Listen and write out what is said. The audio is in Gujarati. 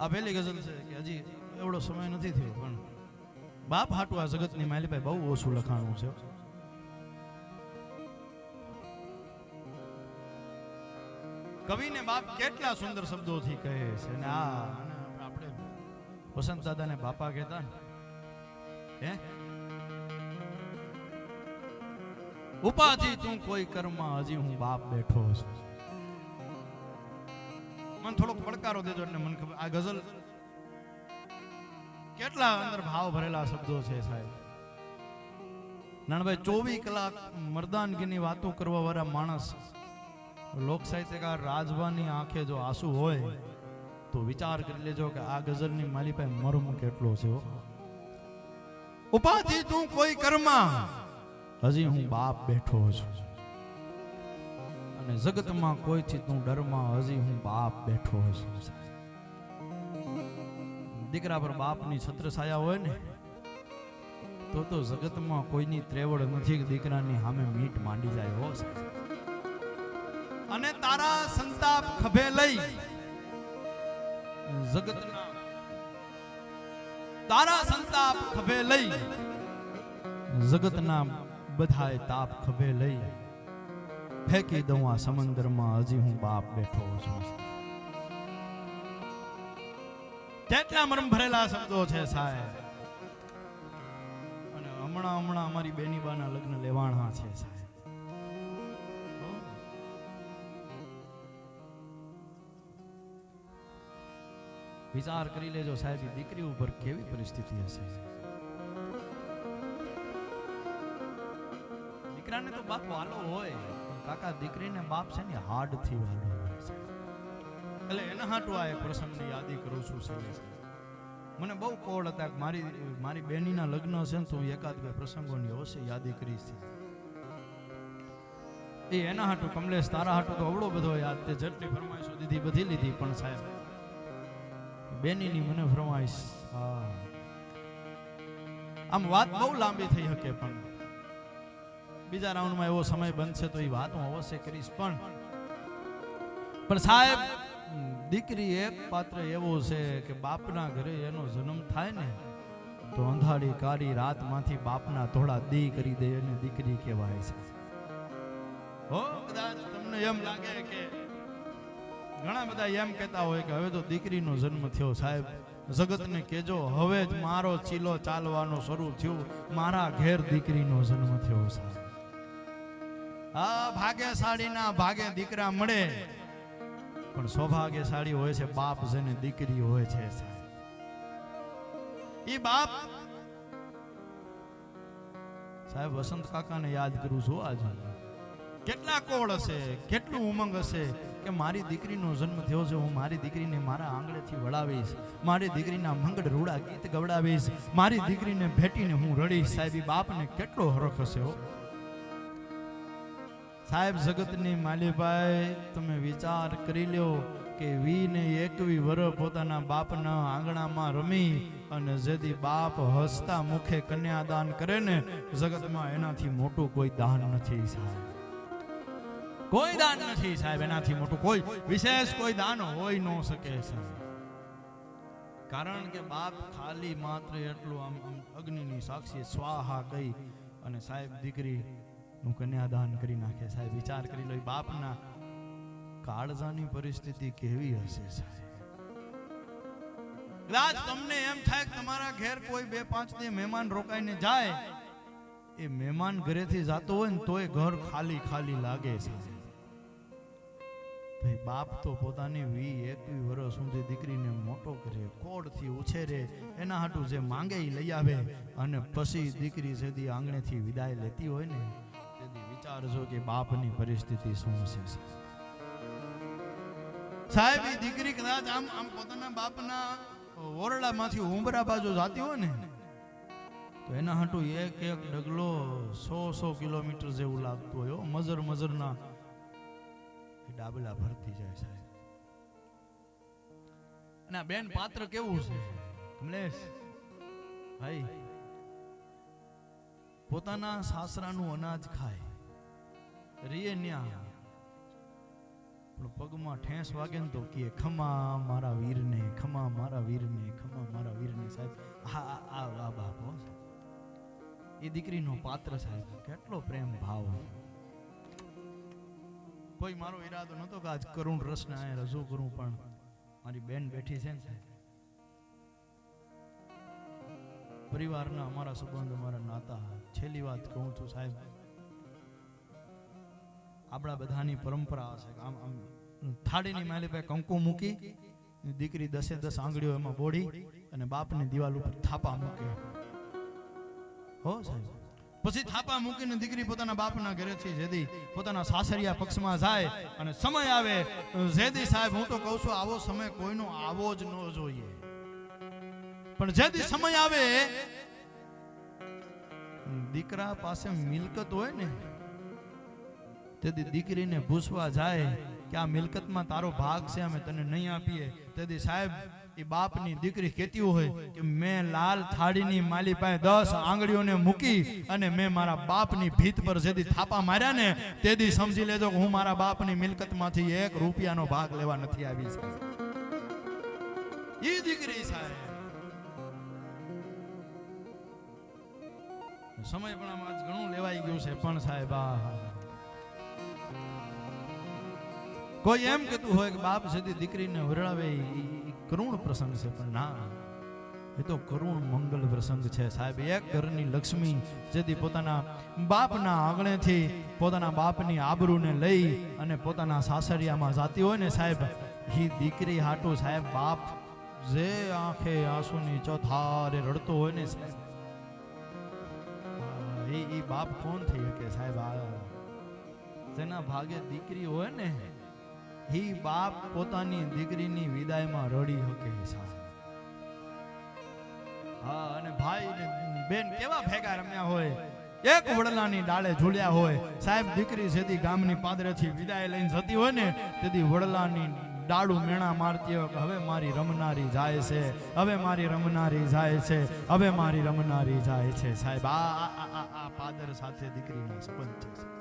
આ પહેલી ગઝલ છે કે હજી એવડો સમય નથી થયો, પણ બાપ હાટુ આ જગતની માલિભાઈ બહુ ઓછું લખાણું છે. કવિને બાપ કેટલા સુંદર શબ્દોથી કહે છે અને આ આપણે વસંત દાદાને બાપા કહેતા ને. હે? ઉપાધિ તું કોઈ કર્મ હજી હું બાપ બેઠો છું. મને થોડોક પડકારો દેજો એટલે મને આ ગઝલ કેટલા અંદર ભાવ ભરેલા શબ્દો છે સાહેબ. નાનભાઈ, ચોવીસ કલાક મરદાનગીની વાતો કરવા વાળા માણસ લોક સાહિત્યકાર રાજવાની આંખે જો આંસુ હોય તો વિચાર કરી લેજો કે આ ગઝલની મારી પાસે મર્મ કેટલો છે ઉપાધિ તું કોઈ કર્મા? હજી હું બાપ બેઠો છું. અને જગતમાં કોઈથી તું ડરમાં હજી હું બાપ બેઠો છું દીકરા પર બાપની છત્રછાયા હોય ને, તો તો જગતમાં કોઈની ત્રેવડ નથી દીકરાની સામે મીટ માંડી જાય હો અને તારા સંતાપ ખભે લઈ જગતના તારા સંતાપ ખભે લઈ જગતના બધાય તાપ ખભે લઈ ફેંકી દઉં આ સમંદરમાં હજી હું બાપ બેઠો છું. કેટલા મરમ ભરેલા શબ્દો છે સાહેબ. અને હમણાં હમણાં અમારી બેનીબાના લગ્ન લેવાણા છે સાહેબ. વિચાર કરી લેજો સાહેબ દીકરી ઉપર કેવી પરિસ્થિતિ હશે? દીકરાને તો બાપ વાલો હોય. કાકા, દીકરીને બાપ છે ને હાર્ડથી વાલો એટલે એના હાટું આ પ્રસંગની યાદી કરું છું સાહેબ મને બહુ કોળ હતા મારી મારી બેનીના લગ્ન છે ને તો હું એકાદ બે પ્રસંગોની અવશ્ય યાદી કરીશ એ એના હાટુ, કમલેશ, તારા હાટુ તો અવળો બધો યાદ તે જેટલી ફરમાઈશો દીધી, બધી લીધી પણ સાહેબ. બેનીની મને ફરમાઈશ, હા. આમ વાત બહુ લાંબી થઈ શકે પણ. બીજા રાઉન્ડમાં એવો સમય બનશે તો એ વાત હું અવશ્ય કરીશ. પણ સાહેબ, દીકરી એક પાત્ર એવો છે કે બાપના ઘરે એનો જન્મ થાય ને તો અંધારી કાળી રાતમાંથી બાપના થોડા દી કરી દે એને દીકરી કહેવાય છે. હો, કદાચ તમને એમ લાગે કે ઘણા બધા એમ કહેતા હોય કે હવે તો દીકરીનો જન્મ થયો સાહેબ. જગતને કેજો હવે જ મારો ચીલો ચાલવાનો શરૂ થયું. મારા ઘેર દીકરીનો જન્મ થયો સાહેબ. આ ભાગ્યશાળીના ભાગે દીકરા મળે. પણ સૌભાગ્યશાળી હોય છે, બાપ જેને દીકરી હોય છે બાપ સાહેબ, વસંત કાકાને યાદ કરું છું આજે. કેટલા કોળ હશે, કેટલું ઉમંગ હશે કે મારી દીકરીનો જન્મ થયો છે, હું મારી દીકરીને મારા આંગળેથી વળાવીશ. મારી દીકરીના મંગળ રૂડા ગીત ગવડાવીશ. મારી દીકરીને ભેટીને હું રડીશ. સાહેબ બાપને કેટલો હરખ હશે હો. સાહેબ જગતની માલીભાઈ, તમે વિચાર કરી લ્યો કે વી ને એકવી વર પોતાના બાપના આંગણામાં રમી અને જેથી બાપ હસતા મુખે કન્યાદાન કરે ને જગતમાં એનાથી મોટું કોઈ દાન નથી સાહેબ. કોઈ દાન નથી સાહેબ, એનાથી મોટું કોઈ વિશેષ કોઈ દાન હોઈ ન શકે સાહેબ. કારણ કે બાપ ખાલી માત્ર એટલું આમ અગ્નિની સાક્ષી સ્વાહા કહી અને સાહેબ દીકરી નું કન્યાદાન કરી નાખે સાહેબ વિચાર કરી લો બાપના કાળજાની પરિસ્થિતિ કેવી હશે સાહેબ તમને એમ થાય કે તમારા ઘેર કોઈ બે પાંચ દી મહેમાન રોકાઈને જાય એ મહેમાન ઘરેથી જતો હોય ને તોય ઘર ખાલી ખાલી લાગે છે બાપ તો પોતાની વી એકવી વર્ષ સુધી દીકરીને મોટો કરે કોડથી ઉછેરે એના હાટું જે માંગે એ લઈ આવે અને પછી દીકરી જેદી આંગણેથી વિદાય લેતી હોય ને વિચારજો કે બાપની પરિસ્થિતિ શું છે, સાહેબ? એ દીકરી કદાચ આમ આમ પોતાના બાપના ઓરડામાંથી ઉંબરા બાજુ જાતી હોય ને, તો એના હાટું એક એક ડગલો સો સો કિલોમીટર જેવું લાગતું હોય મજર મજરના. ડાબલા ભરતી જાય, સાહેબ. અને આ બેન પાત્ર કેવું છે? કમલેશ, ભાઈ, પોતાના સાસરાનું અનાજ ખાય. રીએ ન્યા. પગમાં ઠેસ વાગે ને તો કે ખમા મારા વીરને, ખમા મારા વીરને, ખમા મારા વીરને. સાહેબ હા આ આ આ બાપ. એ દીકરીનો પાત્ર સાહેબ, કેટલો પ્રેમ ભાવ. કોઈ મારો ઈરાદો નહોતો કે આજ કરુણ રસને અહીંયા રજૂ કરું, પણ મારી બેન બેઠી છે ને સાહેબ. પરિવારના અમારા સંબંધ, અમારા નાતા, છેલ્લી વાત કહું છું સાહેબ આપણા બધાની પરંપરા છે. આમ આમ, થાળીની માલી પાસે કંકુ મૂકી, દીકરી દસે દસ આંગળીઓ એમાં બોડી અને બાપને દિવાલ ઉપર થાપા મૂકે હો સાહેબ. પછી થાપા મૂકીને દીકરી પોતાના બાપના ઘરેથી જેદી પોતાના સાસરિયા પક્ષમાં જાય અને સમય આવે, જેદી સાહેબ, હું તો કહું છું, આવો સમય કોઈનો આવો જ ન જોઈએ. પણ જેદી સમય આવે દીકરા પાસે મિલકત હોય ને તેથી દીકરીને ભૂસવા જાય કે આ મિલકતમાં તારો ભાગ છે, અમે તને નહીં આપીએ. તેથી સાહેબ, એ બાપની દીકરી કહેતી હોય કે મેં લાલ થાળીની માલી પાસે દસ આંગળીઓને મૂકી અને મેં મારા બાપની ભીત પર જેથી થાપા માર્યા ને, તેથી સમજી લેજો કે હું મારા બાપની મિલકતમાંથી એક રૂપિયાનો ભાગ લેવા નથી આવી એ દીકરી સાહેબ. સમય પણ આજ ઘણું લેવાઈ ગયું છે, પણ સાહેબ, આ કોઈ એમ કહેતું હોય કે બાપ સુધી દીકરીને વરણાવે ઈ- ઈ કરુણ પ્રસંગ છે, પણ ના. એ તો કરુણ મંગલ પ્રસંગ છે સાહેબ. એક ઘરની લક્ષ્મી જેથી પોતાના બાપના આંગણેથી પોતાના બાપની આબરૂને લઈ અને પોતાના સાસરિયામાં જાતી હોય ને સાહેબ એ દીકરી હાટું સાહેબ બાપ જે આંખે આંસુની ચોથારે રડતો હોય ને સાહેબ. એ એ બાપ કોણ થઈ શકે સાહેબ? જેના ભાગે દીકરી હોય ને એ બાપ પોતાની દીકરીની વિદાયમાં રડી શકે સાહેબ હા, અને ભાઈ બેન કેવા ભેગા રમ્યા હોય? એક વડલાની ડાળે ઝૂલ્યા હોય. સાહેબ, દીકરી જેથી ગામની પાદરેથી વિદાય લઈને જતી હોય ને, તેથી વડલાની ડાળું મેણા મારતી હોય હવે મારી રમનારી જાય છે, હવે મારી રમનારી જાય છે, હવે મારી રમનારી જાય છે. સાહેબ આ- આ પાદર સાથે દીકરીનો સંબંધ છે.